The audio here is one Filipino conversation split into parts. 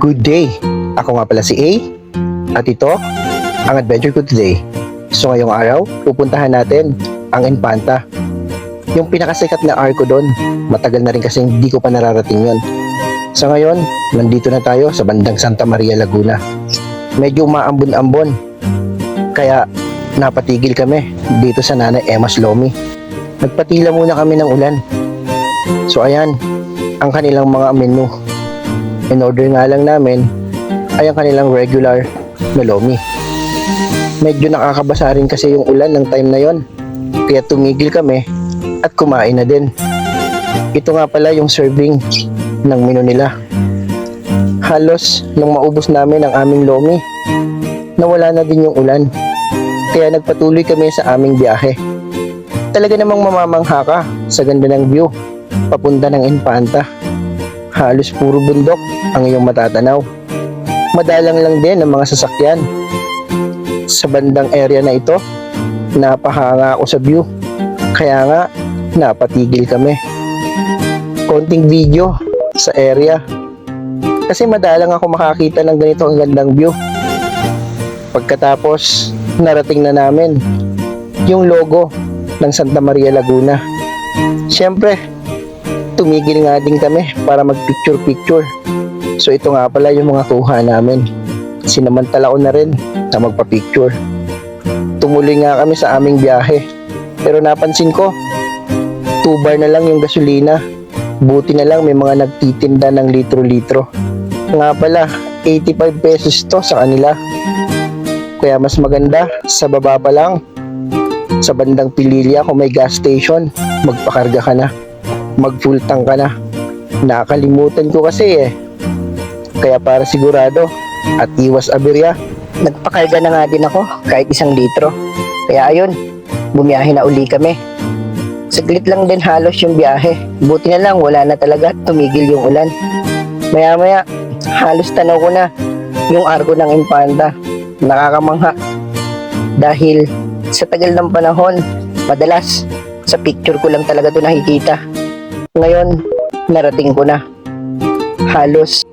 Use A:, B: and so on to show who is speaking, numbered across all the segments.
A: Good day! Ako nga pala si A at ito ang adventure ko today. So ngayong araw, pupuntahan natin ang Infanta. Yung pinakasikat na arko doon, matagal na rin kasi hindi ko pa nararating yon. Sa ngayon, nandito na tayo sa bandang Santa Maria Laguna. Medyo maambon-ambon, kaya napatigil kami dito sa nanay Emma's Lomi. Nagpatila muna kami ng ulan. So ayan, ang kanilang mga menu. In order nga lang namin ay ang kanilang regular na lomi. Medyo nakakabasa rin kasi yung ulan ng time na yon. Kaya tumigil kami at kumain na din. Ito nga pala yung serving ng menu nila. Halos nung maubos namin ang aming lomi, nawala na din yung ulan. Kaya nagpatuloy kami sa aming biyahe. Talaga namang mamamangha ka sa ganda ng view papunta ng Infanta. Halos puro bundok ang iyong matatanaw. Madalang lang din ang mga sasakyan. Sa bandang area na ito, napahanga ako sa view. Kaya nga, napatigil kami. Konting video sa area. Kasi madalang ako makakita ng ganito ang gandang view. Pagkatapos, narating na namin yung logo ng Santa Maria Laguna. Siyempre, tumigil nga din kami para mag-picture-picture. So ito nga pala yung mga kuha namin. Sinamantala ko na rin na magpa-picture. Tumuloy nga kami sa aming biyahe. Pero napansin ko, 2 bar na lang yung gasolina. Buti na lang may mga nagtitinda ng litro-litro. Nga pala, 85 pesos to sa kanila. Kaya mas maganda, sa baba pa lang, sa bandang Pililya kung may gas station, magpakarga ka na. Mag full tank ka na. Nakakalimutan ko kasi eh. Kaya para sigurado at iwas aberya, nagpakarga na nga din ako kahit isang litro. Kaya ayun, bumiyahe na uli kami. Saglit lang din halos yung biyahe. Buti na lang wala na talaga tumigil yung ulan. Maya maya, halos tanaw ko na yung arko ng Impanda. Nakakamangha. Dahil sa tagal ng panahon, madalas sa picture ko lang talaga ito nakikita. Ngayon, narating ko na. Halos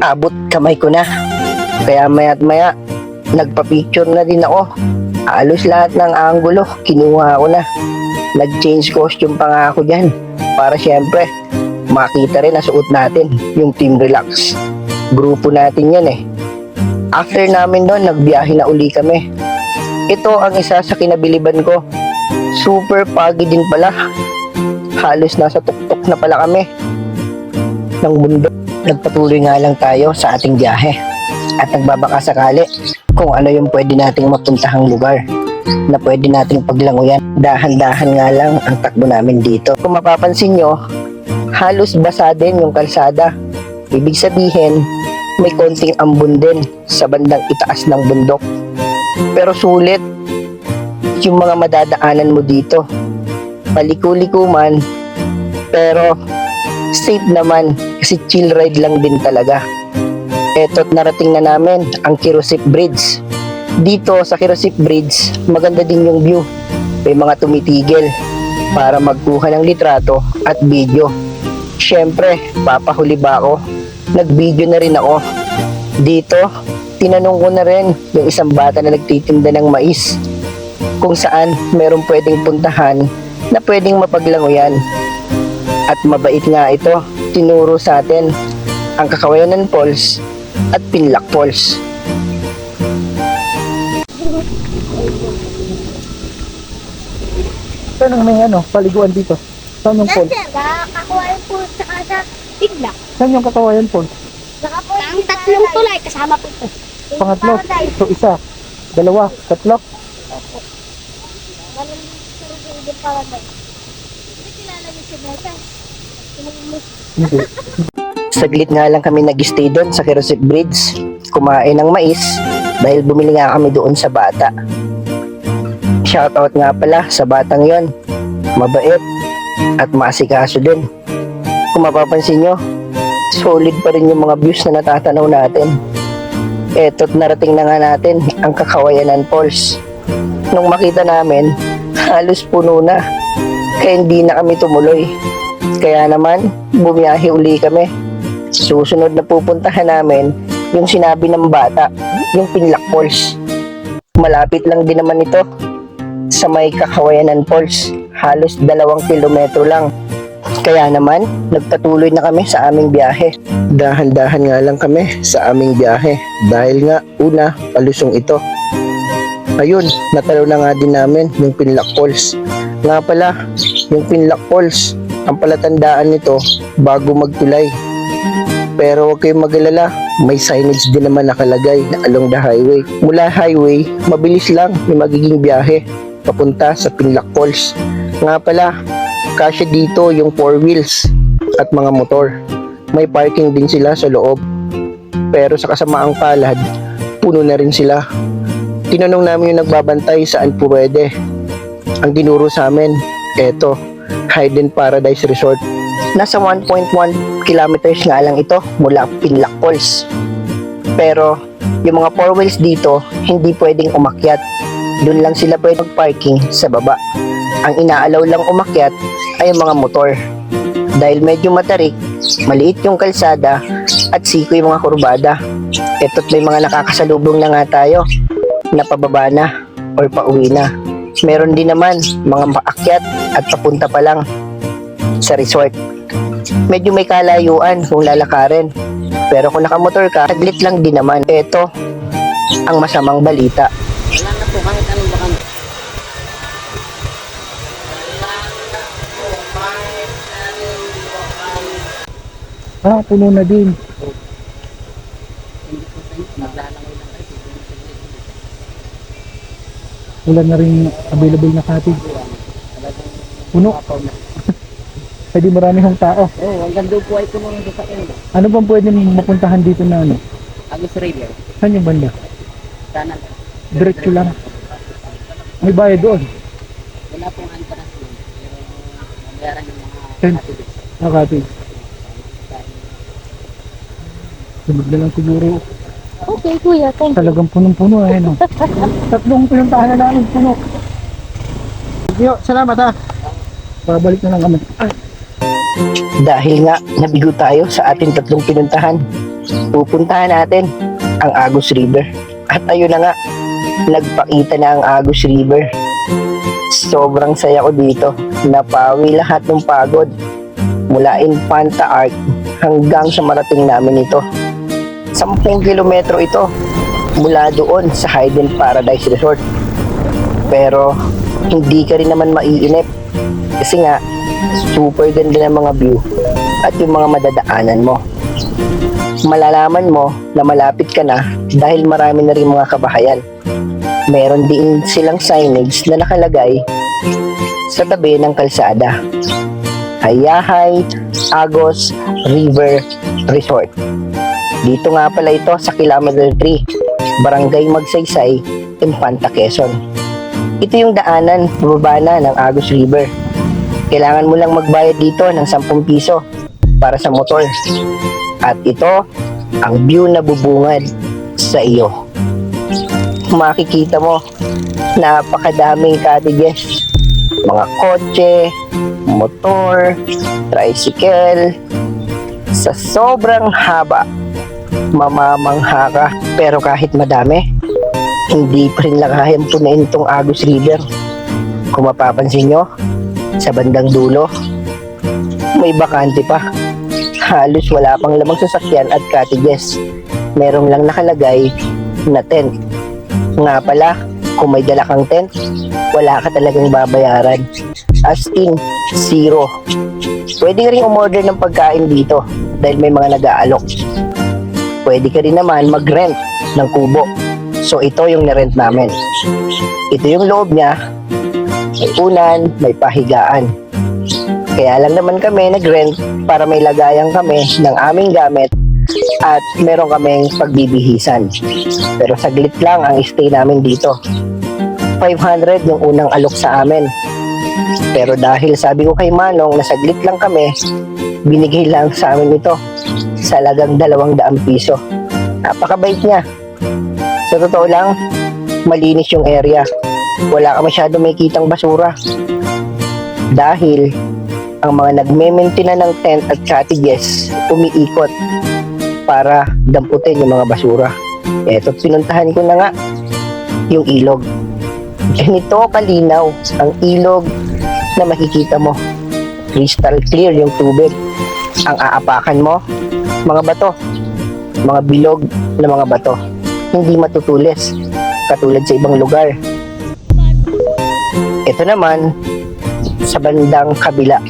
A: abot kamay ko na. Kaya maya't maya, nagpa-picture na din ako. Halos lahat ng angulo, kinuha ko na. Nag-change costume pa nga ako dyan. Para syempre, makita rin na suot natin yung Team Relax. Grupo natin yan eh. After namin doon, nagbiyahe na uli kami. Ito ang isa sa kinabiliban ko. Super pagi din pala. Halos nasa tuktok na pala kami ng mundo. Nagpatuloy nga lang tayo sa ating biyahe at nagbabaka sakali kung ano yung pwede nating mapuntahang lugar na pwede nating paglanguyan. Dahan-dahan nga lang ang takbo namin dito. Kung mapapansin nyo, halos basa din yung kalsada. Ibig sabihin, may konting ambon din sa bandang itaas ng bundok. Pero sulit yung mga madadaanan mo dito. Paliko-liko man, pero safe naman kasi chill ride lang din talaga. Eto't narating na namin ang Kirosip Bridge. Dito sa Kirosip Bridge, maganda din yung view. May mga tumitigil para magkuha ng litrato at video. Siyempre, papahuli ba ako? Nag-video na rin ako. Dito, tinanong ko na rin yung isang bata na nagtitinda ng mais kung saan merong pwedeng puntahan na pwedeng mapaglanguyan. At mabait nga ito, tinuro sa atin ang Kakawayanan Falls at Pinlock Falls.
B: Saan ang may ano, paliguan dito? Saan yung falls?
C: Nakakuha po sa kasa bigla.
B: Saan yung kakawayan falls?
C: Nakakuha ang tatlong tulay kasama po ito.
B: Pangatlo. So isa, dalawa, tatlo.
C: Walang hindi para na. Hindi kilala niyo si Metas.
B: Hindi.
A: Saglit nga lang kami nag-stay doon sa Kerosip Bridge, kumain ng mais dahil bumili nga kami doon sa bata. Shoutout nga pala sa batang yon. Mabait at maasikaso din. Kung mapapansin nyo, solid pa rin yung mga views na natatanaw natin. Eto't narating na nga natin ang Kakawayanan Falls. Nung makita namin, halos puno na. Kaya hindi na kami tumuloy. Kaya naman, bumiyahe uli kami. Susunod na pupuntahan namin yung sinabi ng bata, yung Pinlock Falls. Malapit lang din naman ito sa may Kakawayanan Falls. Halos dalawang kilometro lang. Kaya naman, nagpatuloy na kami sa aming biyahe. Dahan-dahan nga lang kami sa aming biyahe dahil nga una, palusong ito. Ayun, natalo na nga din namin yung Pinlock Falls. Nga pala, yung Pinlock Falls, ang palatandaan nito bago magtulay. Pero huwag kayong mag-alala, may signage din naman nakalagay na along the highway. Mula highway, mabilis lang yung magiging biyahe papunta sa Pinlock Falls. Nga pala, kasya dito yung four wheels at mga motor. May parking din sila sa loob. Pero sa kasamaang palad, puno na rin sila. Tinanong namin yung nagbabantay saan po pwede. Ang dinuro sa amin, eto, Hayden Paradise Resort. Nasa 1.1 kilometers nga lang ito mula Pinlock Falls. Pero yung mga four wheels dito, hindi pwedeng umakyat. Doon lang sila pwedeng parking sa baba. Ang inaalaw lang umakyat ay ang mga motor. Dahil medyo matarik, maliit yung kalsada at siko yung mga kurbada. Eto't may mga nakakasalubong na nga tayo na pababa na or pauwi na. Meron din naman mga paakyat at papunta pa lang sa resort. Medyo may kalayuan kung lalakarin. Pero kung nakamotor ka, taglit lang din naman. Ito ang masamang balita.
D: Wala na po kahit anong bakang.
B: Ah, puno na din. Wala na rin available na cottage. Puno. Pwede marami hong tao.
D: Oo, oh, hanggang doon po ay puno ng sasakyan.
B: Ano bang pwede mapuntahan dito na ano?
D: Agus River.
B: Saan yung banda?
D: Sana.
B: Diretso lang. May bayad doon.
D: Wala pong entrance yun. Pero mabayaran yung mga
B: Ten.
D: activities.
B: Na cottage. Sunod na lang siguro.
C: Okay, kuya. Thank you.
B: Talagang punong-puno eh, no? Tatlong pinuntahan na namin puno. Yo, salamat ha. Babalik na lang kami.
A: Dahil nga nabigo tayo sa ating tatlong pinuntahan, pupuntahan natin ang Agus River. At ayun na nga, nagpakita na ang Agus River. Sobrang saya ko dito. Napawi lahat ng pagod. Mula Infanta Arc hanggang sa marating namin ito. 10 kilometro ito mula doon sa Hayden Paradise Resort. Pero hindi ka rin naman maiinip kasi nga super ganda ng mga view at yung mga madadaanan mo. Malalaman mo na malapit ka na dahil marami na rin mga kabahayan. Meron din silang signage na nakalagay sa tabi ng kalsada. Hayahay Agos River Resort. Dito nga pala ito sa Kilometer 3, Barangay Magsaysay, Infanta, Quezon. Ito yung daanan, baba na ng Agos River. Kailangan mo lang magbayad dito ng 10 piso para sa motor. At ito, ang view na bubungad sa iyo. Makikita mo, napakadaming cottages. Mga kotse, motor, tricycle. Sa sobrang haba, mamamangha ka. Pero kahit madami, hindi pa rin lang kayang punain itong Agus River. Kung mapapansin nyo, sa bandang dulo, may bakante pa. Halos wala pang lamang sasakyan at cottages. Merong lang nakalagay na tent. Nga pala, kung may dala kang tent, wala ka talagang babayaran. As in, zero. Pwede ka rin umorder ng pagkain dito dahil may mga nag-aalok. Pwede ka rin naman mag-rent ng kubo. So ito yung nirent namin. Ito yung loob niya. May unan, may pahigaan. Kaya lang naman kami nag-rent para may lagayan kami ng aming gamit at meron kaming pagbibihisan. Pero saglit lang ang stay namin dito. 500 yung unang alok sa amin. Pero dahil sabi ko kay Manong na saglit lang kami, binigay lang sa amin ito sa lagang 200 piso. Napakabait niya. Sa totoo lang, malinis yung area. Wala ka masyado may kitang basura. Dahil ang mga nagme-maintain ng tent at cottages umiikot. para damputin yung mga basura. Eto, pinuntahan ko na nga yung ilog. Ganito kalinaw ang ilog na makikita mo. Crystal clear yung tubig. Ang aapakan mo, mga bato. Mga bilog na mga bato. Hindi matutulis. Katulad sa ibang lugar. Ito naman, sa bandang kabila.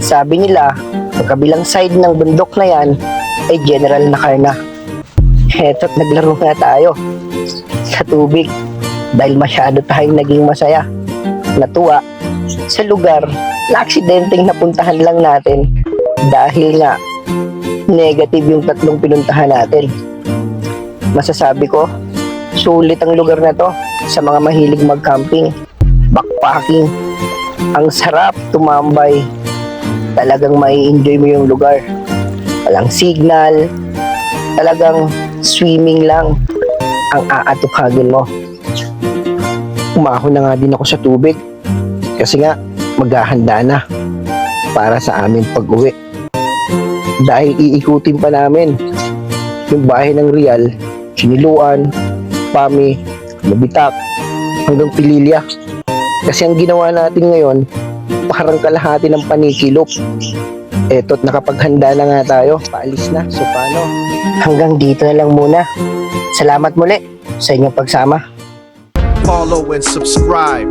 A: Sabi nila, sa kabilang side ng bundok na yan, ay general na karna. Eto't naglaro nga tayo sa tubig dahil masyado tayong naging masaya. Natuwa sa lugar na aksidenteng napuntahan lang natin dahil nga negative yung tatlong pinuntahan natin. Masasabi ko, sulit ang lugar na to sa mga mahilig mag-camping, backpacking. Ang sarap tumambay. Talagang mai enjoy mo yung lugar. Walang signal. Talagang swimming lang ang aatukagin mo. Umahon na nga din ako sa tubig. Kasi nga, maghahanda na para sa amin pag-uwi. Dahil iikutin pa namin yung bahay ng Real, Siniluan, Pami, Mabitak, hanggang Pililya. Kasi ang ginawa natin ngayon, parang kalahati ng panikilop. Eto't nakapaghanda na nga tayo. Paalis na. So paano? Hanggang dito na lang muna. Salamat muli sa inyong pagsama.
E: follow and subscribe.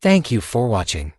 F: Thank you for watching.